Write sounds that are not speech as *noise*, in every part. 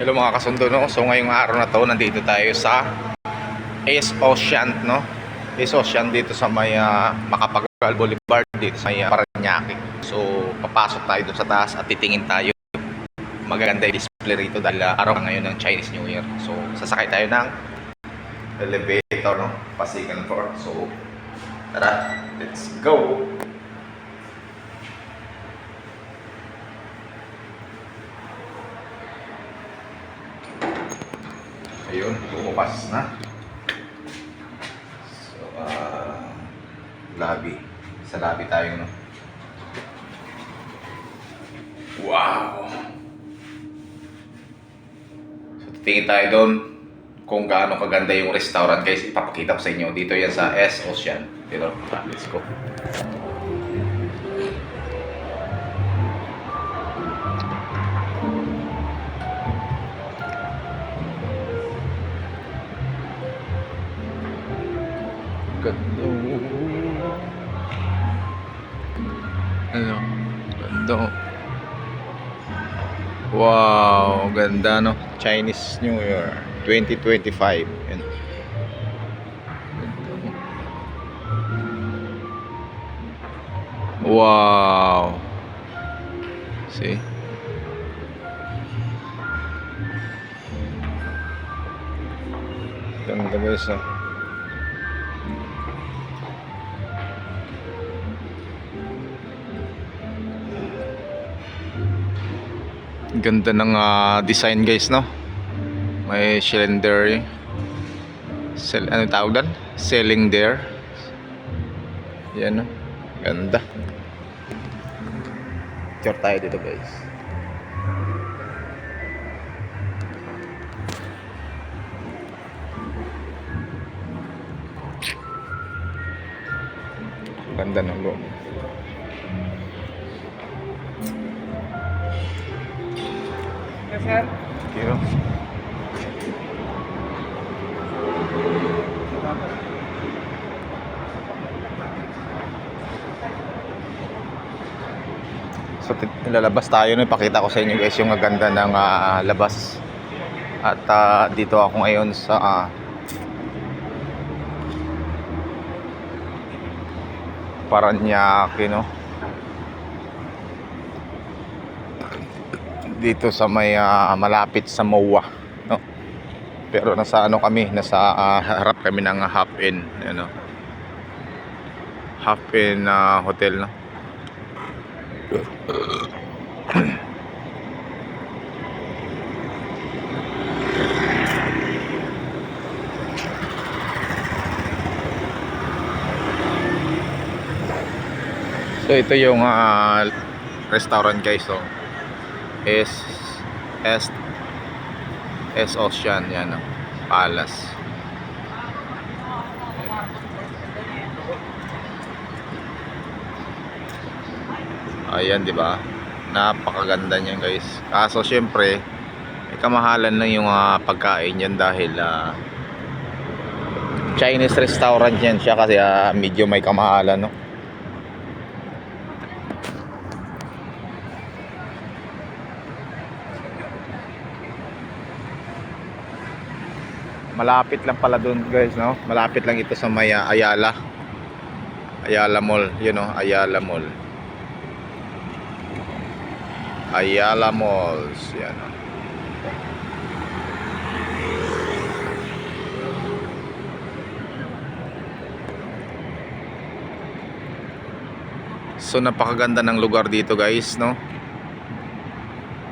Hello mga kasundo no. So ngayong araw na to nandito tayo sa Ace Ocean no. Ace Ocean dito sa may ah, Macapagal Boulevard dito sa may ah, Paranaque. So papasok tayo doon sa taas at titingin tayo. Magaganda yung display rito dahil ah, araw ngayon ng Chinese New Year. So sasakay tayo ng elevator no. Pa second floor. So tara, let's go. Ayun, bumukas na. So, ah, lobby. Sa lobby tayo, no? Wow! So, titingin tayo doon kung gaano kaganda yung restaurant. Guys, ipapakita ko sa inyo. Dito yan sa S Ocean. Dito, ah, let's go. Ganda no. Chinese New Year 2025. Yan. Wow. See? Ganda guys ah. Ganda ng ah, design guys no. May cylinder. Sel ano tawag doon? Selling there. Yan no. Ganda. Picture tayo dito guys. Ganda ng loob. Yes, sir. Kiro. So tit- lalabas tayo no, ipakita ko sa inyo guys yung ganda ng ah, labas. At ah, dito ako ngayon sa ah, Paranaque no. Dito sa may ah, malapit sa MOA no. Pero nasa ano kami, nasa ah, harap kami ng half in ano. Half in ah, hotel no. So ito yung ah, restaurant guys so. S S S Ocean yan oh. Palace. Ayan, di ba? Napakaganda niyan, guys. Kaso syempre, may kamahalan lang yung ah, pagkain niyan dahil ah, Chinese restaurant yan siya kasi ah, medyo may kamahalan, no? Malapit lang pala doon, guys, no? Malapit lang ito sa may Ayala. Ayala Mall, yun, no? Ayala Mall. Ayala Malls. Yan. oh. So napakaganda ng lugar dito guys no.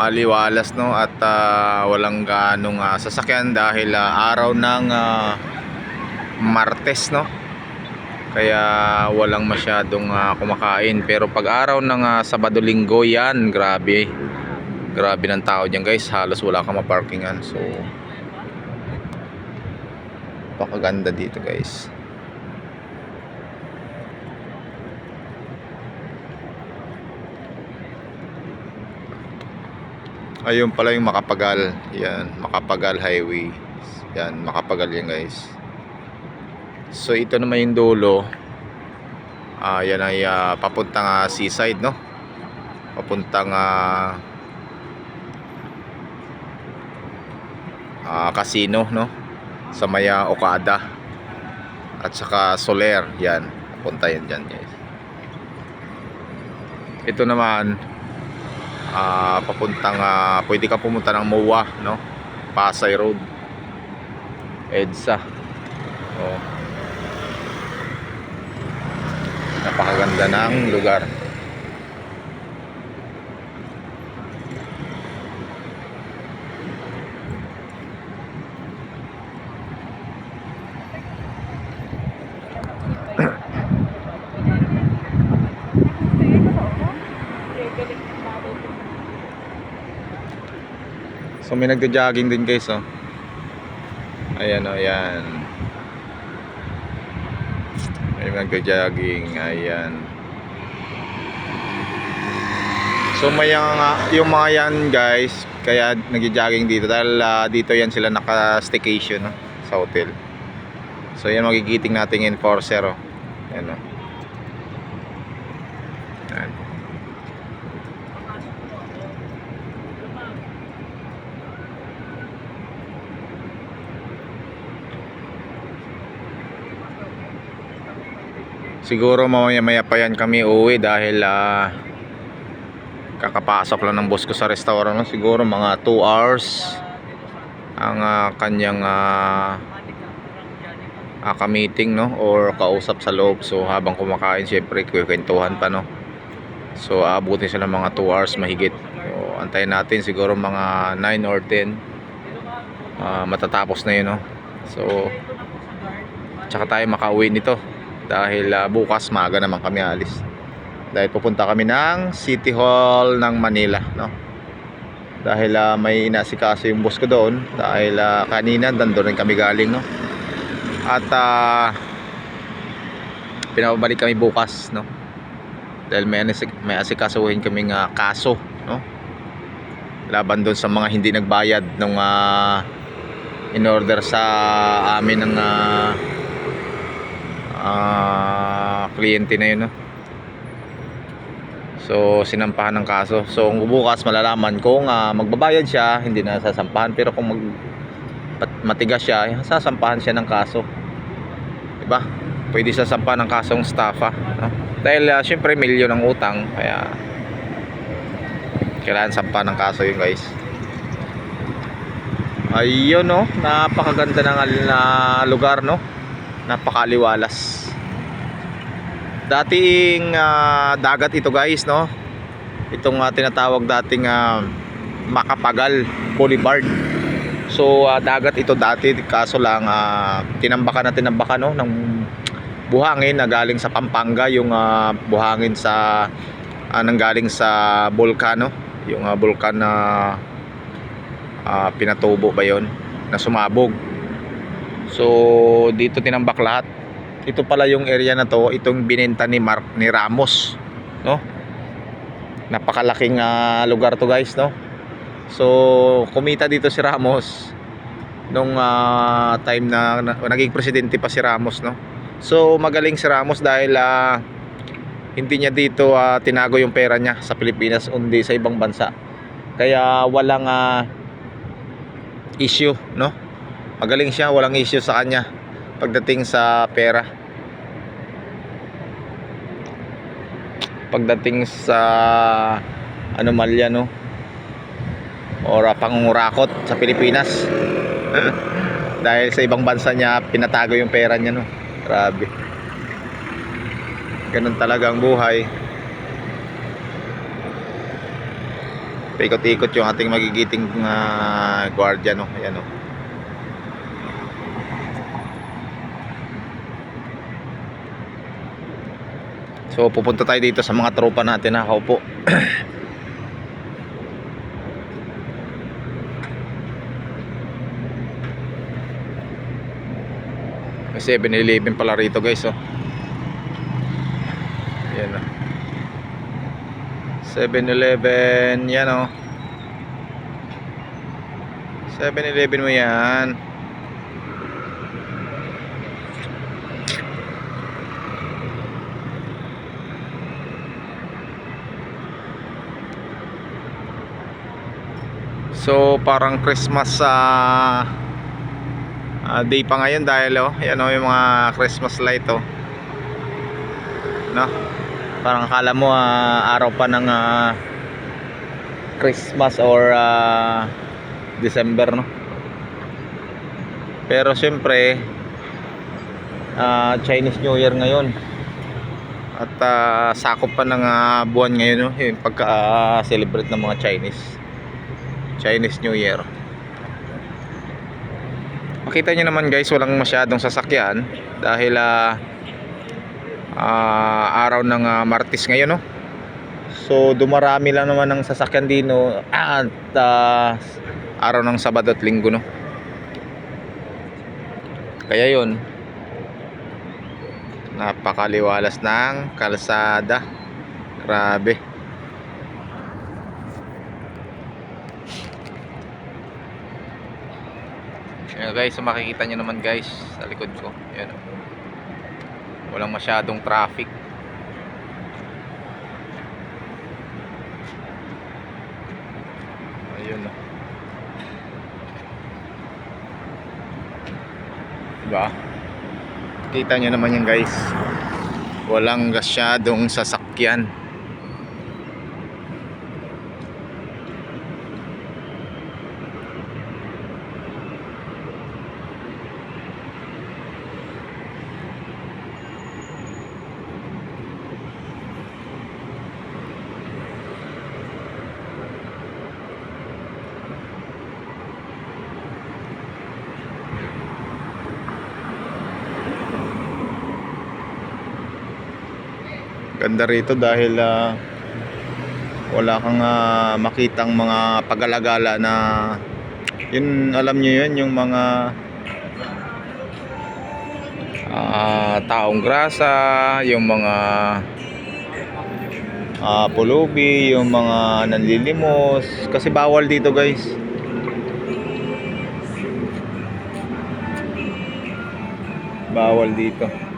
Maliwalas no at ah, walang ganong ah, sasakyan dahil ah, araw ng ah, Martes no. Kaya walang masyadong ah, kumakain pero pag araw ng ah, Sabado Linggo yan, grabe. Grabe ng tao diyan guys, halos wala kang maparkingan. So Napakaganda dito guys. Ayun pala yung Makapagal. Yan, Makapagal Highway. Yan, Makapagal yan guys. So ito naman yung dulo. Ah, yan ay ah, papuntang ah, seaside, no? Papuntang ah, ah, casino no sa Maya Okada at saka Soler yan punta yan dyan guys ito naman ah, papuntang ah, pwede ka pumunta ng MOA no? Pasay Road. EDSA. Oh. napakaganda ng lugar So may nagja-jogging din guys oh. Ayan oh, ayan. May nagja-jogging, ayan. So may mga, yung mga yan guys, kaya nagja-jogging dito dahil ah, dito yan sila naka-staycation no, sa hotel. So yan magigiting nating enforcer oh. Ayan oh. Ayan. Siguro mamaya maya pa yan kami uwi dahil ah, kakapasok lang ng boss ko sa restaurant. no? Siguro mga 2 hours ang ah, kanyang ah, ah, ka-meeting no or kausap sa loob. So habang kumakain syempre kwentuhan pa no. So aabutin sila ng mga 2 hours mahigit. So antayin natin siguro mga 9 or 10 ah, matatapos na yun no. So tsaka tayo makauwi nito dahil ah, bukas maaga naman kami alis dahil pupunta kami ng City Hall ng Manila no? Dahil ah, may inasikaso yung boss ko doon. Dahil ah, kanina dandun rin kami galing no? At ah, pinabalik kami bukas no? Dahil may, anisik, may asikasuhin kaming ah, kaso no? Laban doon sa mga hindi nagbayad nung ah, in order sa amin ng ah, ah kliyente na yun no? so sinampahan ng kaso. So bukas malalaman kung ah, magbabayad siya hindi na sasampahan. Pero kung mag matigas siya sasampahan siya ng kaso. Diba? Pwede sasampahan ng kasong staffa no? dahil ah, syempre milyon ang utang kaya kailangan sampahan ng kaso yun guys. Ayun no? Napakaganda ng na lugar no napakaliwalas. Dating ah, dagat ito guys no? Itong ah, tinatawag dating ah, Makapagal Boulevard. So ah, dagat ito dati kaso lang ah, tinambakan na tinambakan no ng buhangin na galing sa Pampanga yung ah, buhangin sa ah, nanggaling sa bulkano yung ah, bulkan na ah, pinatubo ba yon na sumabog So dito tinambak lahat. Ito pala yung area na to, itong binenta ni Mark ni Ramos, no? Napakalaking ah, lugar to guys, no? So kumita dito si Ramos nung ah, time na, na naging presidente pa si Ramos, no? So magaling si Ramos dahil ah, hindi niya dito ah, tinago yung pera niya sa Pilipinas kundi sa ibang bansa. Kaya walang ah, issue, no? Magaling siya walang issue sa kanya pagdating sa pera. Pagdating sa anomalya no? Or pangungurakot sa Pilipinas. *laughs* Dahil sa ibang bansa niya pinatago yung pera niya no? Grabe. Ganun talaga ang buhay. Paikot-ikot yung ating magigiting uh, gwardiya no? Ayan no So pupunta tayo dito sa mga tropa natin na kaupo. May 7-Eleven pala rito guys oh. Yan oh. 7-Eleven yan oh. 7-Eleven mo yan. So parang Christmas sa Ah, day pa ngayon dahil oh, yan oh, yung mga Christmas light oh. No? Parang akala mo ah, araw pa ng ah, Christmas or ah, December no. Pero syempre ah, Chinese New Year ngayon. At ah, sakop pa ng ah, buwan ngayon no, yung pagka-celebrate ng mga Chinese. Chinese New Year. Makita nyo naman guys, walang masyadong sasakyan dahil ah ah, araw ng ah, Martes ngayon no. So dumarami lang naman ng sasakyan dino at ah, araw ng Sabado at Linggo no. Kaya yun napakaliwalas ng kalsada. Grabe. Ayan guys, so makikita nyo naman guys sa likod ko. Ayan. Walang masyadong traffic. Ayun oh. Diba? Kita nyo naman yan guys. Walang masyadong sasakyan. Ganda rito dahil ah, wala kang ah, makitang mga pagalagala na yun alam niyo yun yung mga ah, taong grasa, yung mga ah, pulubi, yung mga nanlilimos kasi bawal dito guys. Bawal dito.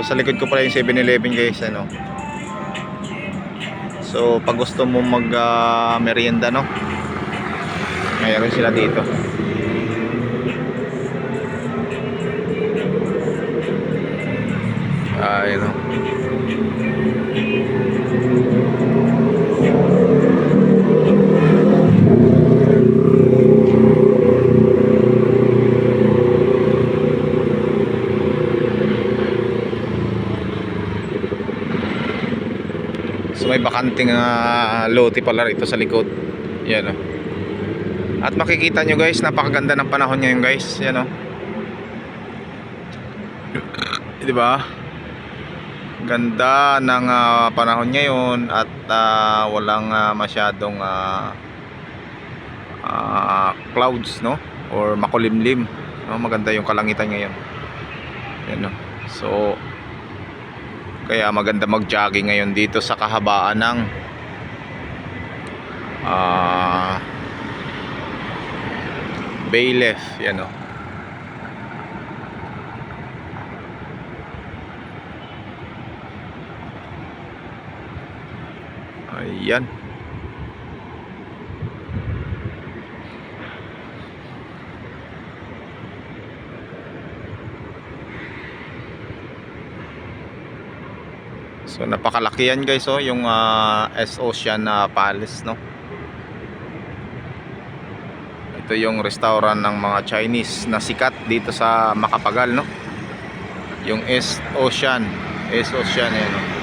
So sa likod ko pala yung 7-Eleven guys ano. So pag gusto mo mag ah, merienda no. Mayroon sila dito. Ayun no. So may bakanting uh, lote pala rito sa likod. Yan oh. At makikita nyo guys, napakaganda ng panahon ngayon guys. Yan oh. 'Di ba? Ganda ng ah, panahon ngayon at ah, walang ah, masyadong ah, ah, clouds no or makulimlim. No, maganda yung kalangitan ngayon. Yan oh. So kaya maganda mag-jogging ngayon dito sa kahabaan ng ah Baylef, yan oh. Ayan. So napakalaki yan guys oh, yung ah, S Ocean na Palace no. Ito yung restaurant ng mga Chinese na sikat dito sa Makapagal no. Yung S Ocean, S Ocean yan no.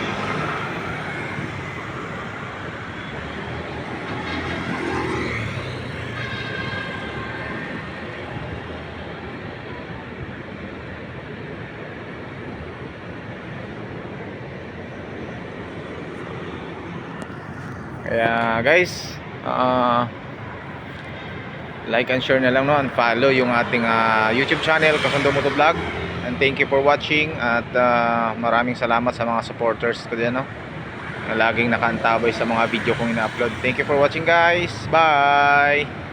Kaya guys, ah, like and share na lang no, and follow yung ating ah, YouTube channel Kasundo Moto Vlog. And thank you for watching at ah, maraming salamat sa mga supporters ko diyan no. Na laging nakaantabay sa mga video kong ina-upload. Thank you for watching guys. Bye.